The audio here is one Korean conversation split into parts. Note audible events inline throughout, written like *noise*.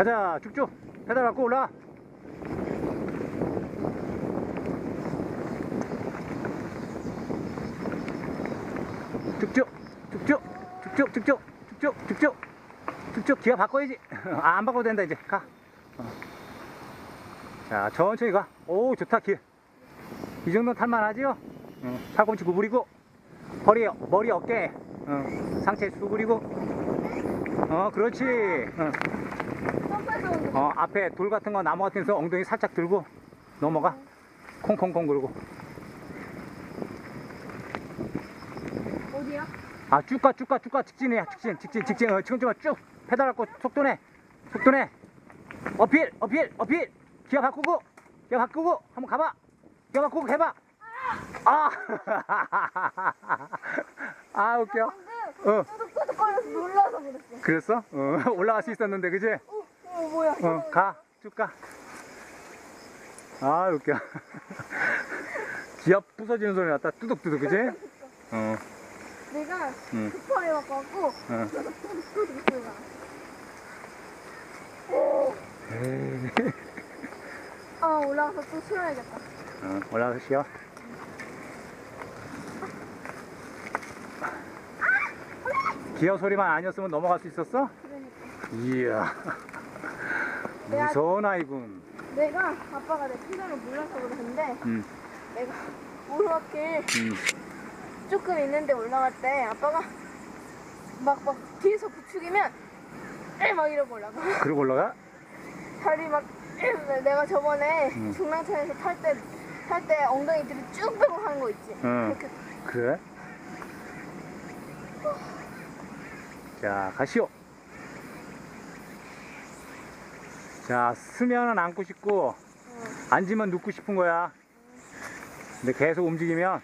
가자 쭉쭉. 페달 갖고 올라. 쭉쭉 쭉쭉 쭉쭉 쭉쭉 쭉쭉 쭉쭉. 쭉쭉 기어 바꿔야지. *laughs* 아, 안 바꿔도 된다 이제. 가. 어. 자 천천히 가오 좋다 기어 이 정도는 탈만하지요? 응. 팔꿈치 구부리고 허리 머리 어깨 응. 상체 수그리고 어 그렇지 어, 앞에 돌 같은 거 나무 같은 데서 엉덩이 살짝 들고 넘어가. 콩콩콩 그러고. 어디야? 아, 쭉 가, 쭉 가, 쭉 가. 직진이야, 직진, 직진, 직진. 어, 지금 좀 쭉. 페달 갖고 속도 내. 속도 내. 어필, 어필, 어필. 기어 바꾸고, 기어 바꾸고, 한번 가봐. 기어 바꾸고 해봐. 아! *laughs* 아, 웃겨. 어, 놀라 서 그랬어. 그랬어? 어, *laughs* 올라갈 수 있었는데, 그지? 어, 어 뭐야? 어, 가. 쭉 가. 아, 웃겨. *laughs* 기압 부서지는 소리 났다. 뚜둑뚜둑, 그지? *laughs* 어, 내가 응. 급하게 갖고 어. 뚜둑뚜둑 소리가. 에이. 아 올라가서 또 쉬어야겠다. 어, 올라가서 쉬어. 기어 소리만 아니었으면 넘어갈 수 있었어? 그러니까 이야. 내가- 무서운 아이군. 내가 아빠가 내 피자를 몰라서 그러는데 음, 내가 오르막길 음. 조금 있는데 올라갈 때 아빠가 막 막 뒤에서 부축이면 에막 이러고 올라가. 그리고 올라가? 다리 막 에, 내가 저번에 음. 중랑천에서 탈 때 탈 때 엉덩이 뒤로 쭉 빼고 하는 거 있지. 응. 그렇게 그래? 자, 가시오. 자, 쓰면은 앉고 싶고, 어. 앉으면 눕고 싶은 거야. 근데 계속 움직이면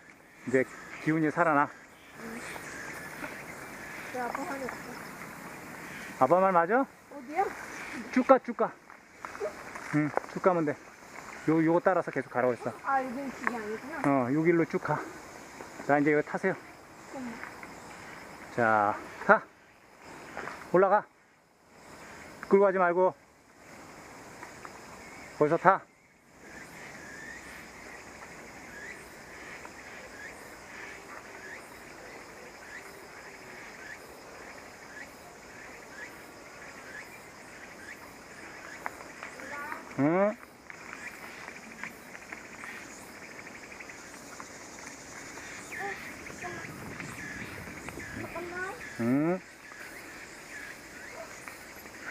이제 기운이 살아나. 내 아빠 하는 거. 아빠 말 맞아? 어디야? 쭉 가, 쭉 가. 응, 쭉 가면 돼. 요, 요거 따라서 계속 가라고 했어. 아 여기는 그게 아니구나. 어, 요 길로 쭉 가. 자, 이제 이거 타세요. 자, 타. 올라가. 끌고 가지 말고. 거기서 타. 응? 응?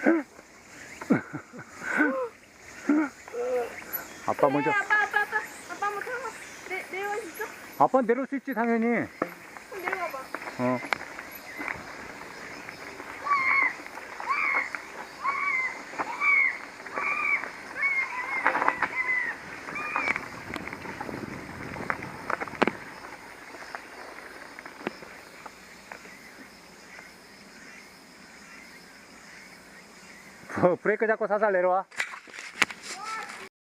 *laughs* 아빠 먼저. 그래, 아빠 아빠 아빠 아빠 한번 타봐. 내 내려갈 수 있어? 아빠 내려올 수 있지 당연히. 그럼 내려가 봐. 어. 어, 브레이크 잡고 살살 내려와.